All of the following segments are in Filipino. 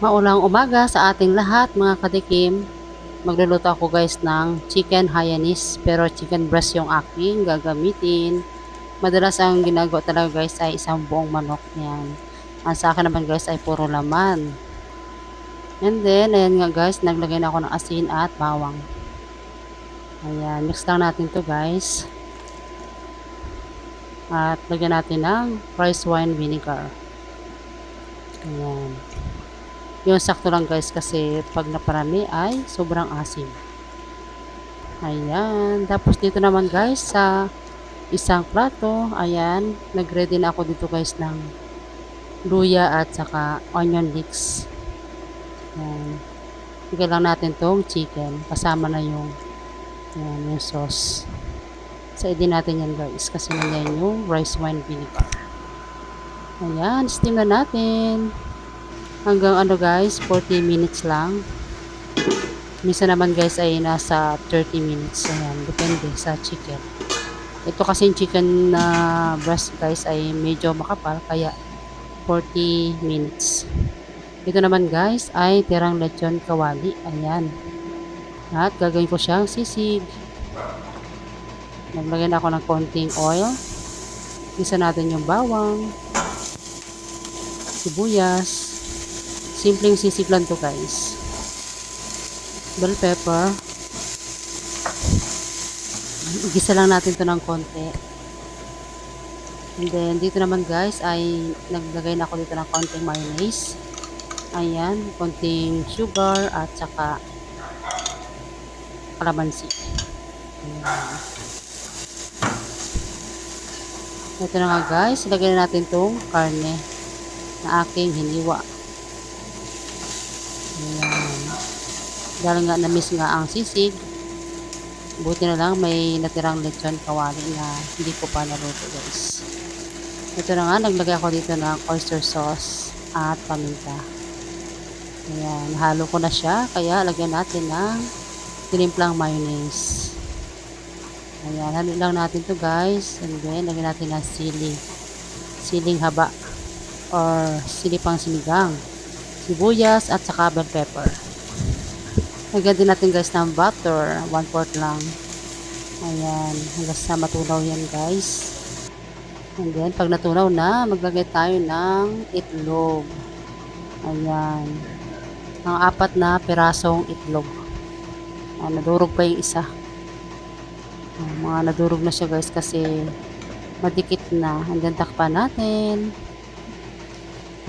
Maulang umaga sa ating lahat mga katikim. Magluluto ako guys ng chicken Hayanese pero chicken breast yung aking gagamitin. Madalas ang ginagawa talaga guys ay isang buong manok yan. Ang sa akin naman guys ay puro laman. And then, ayan nga guys, naglagay na ako ng asin at bawang. Ayan, mix lang natin to guys. At lagyan natin ng rice wine vinegar. Ayan. Yung sakto lang guys kasi pag naparami ay sobrang asim. Ayan. Tapos dito naman guys sa isang plato, ayan, nagready na ako dito guys ng luya at saka onion leeks. Ayan. Bigyan lang natin tong chicken. Kasama na yung, ayan, yung sauce. Sa din natin yan guys kasi nandiyan yung rice wine vinegar. Ayan, steam na natin. Hanggang ano guys, 40 minutes lang. Minsan naman guys ay nasa 30 minutes. Ayan, depende sa chicken. Ito kasi yung chicken na breast guys ay medyo makapal kaya 40 minutes. Ito naman guys ay tirang lechon kawali. Ayan. At gagawin ko siyang sisig. Naglagay na ako ng konting oil. Isa natin yung bawang. Sibuyas. Simpleng sisig lang to guys. Bell pepper. Igisa lang natin to ng konti. And then, dito naman guys, ay naglagay na ako dito ng konting mayonnaise. Ayan, konting sugar at saka kalamansi. Ayan. Ito na nga guys, ilagay na natin tong karne na aking hiniwa. Ayan. Dahil nga na-miss nga ang sisig, buti na lang may natirang lechon kawali na hindi ko pa naluto guys. Ito na nga, naglagay ako dito ng oyster sauce at paminta. Ayan, halo ko na siya, kaya lagyan natin ng tinimplang mayonnaise. Ayan, halo lang natin to guys. And then, lagyan natin ng sili. Siling haba or sili pang sinigang. Sibuyas at saka bell pepper. Lagyan din natin guys ng butter. 1 quart lang. Ayan. Hanggang sa matunaw yan guys. And then, pag natunaw na, maglagay tayo ng itlog. Ayan. Ang apat na pirasong itlog. Ayan, nadurog pa yung isa. Ayan, mga nadurog na siya guys kasi madikit na. And then, takpan natin.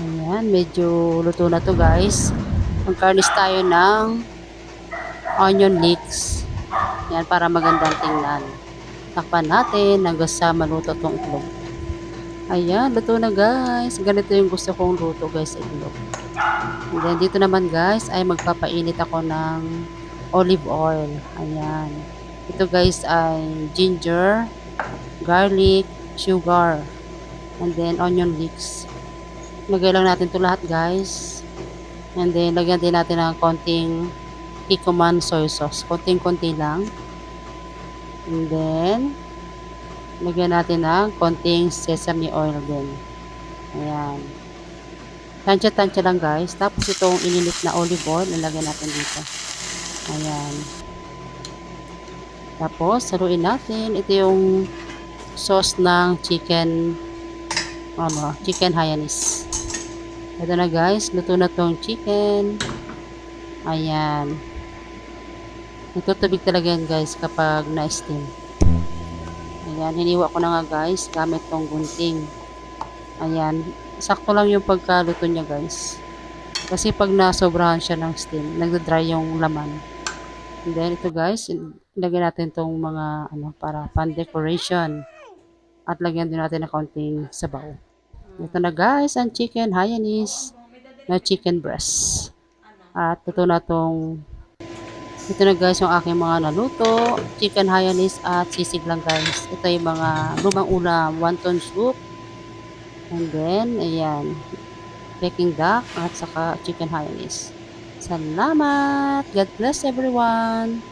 Ayan, medyo luto na to guys. Mag-garnish tayo ng onion leeks. Yan, para magandang tingnan. Takpan natin hanggang sa maluto tong itlog. Ayan, luto na guys. Ganito yung gusto kong luto guys, itlog. And then, dito naman guys, ay magpapainit ako ng olive oil. Ayan. Ito guys ay ginger, garlic, sugar, and then onion leeks. Lagay lang natin to lahat guys. And then, lagyan din natin ng konting Kikoman soy sauce. Konting-konti lang. And then, lagyan natin ng konting sesame oil din. Ayan. Tansya-tansya lang guys. Tapos itong ininit na olive oil, nilagyan natin dito. Ayan. Tapos, haluin natin. Ito yung sauce ng chicken ano, chicken Hayanese. Ito na guys, luto na tong chicken. Ayan. Nagtutubig talaga yan guys kapag na-steam. Ayan, hiniwa ko na nga guys gamit tong gunting. Ayan, sakto lang yung pagkaluto niya guys. Kasi pag nasobrahan siya ng steam, nagda-dry yung laman. And then ito guys, ilagay natin tong mga ano para pan-decoration. At lagyan din natin ng konting sabaw. Ito na guys, ang chicken Hayanese na chicken breast. At ito na tong ito na guys yung aking mga naluto. Chicken Hayanese at sisig lang guys. Ito yung mga lumang ulam. Wonton soup. And then, ayan. Peking duck at saka chicken Hayanese. Salamat! God bless everyone!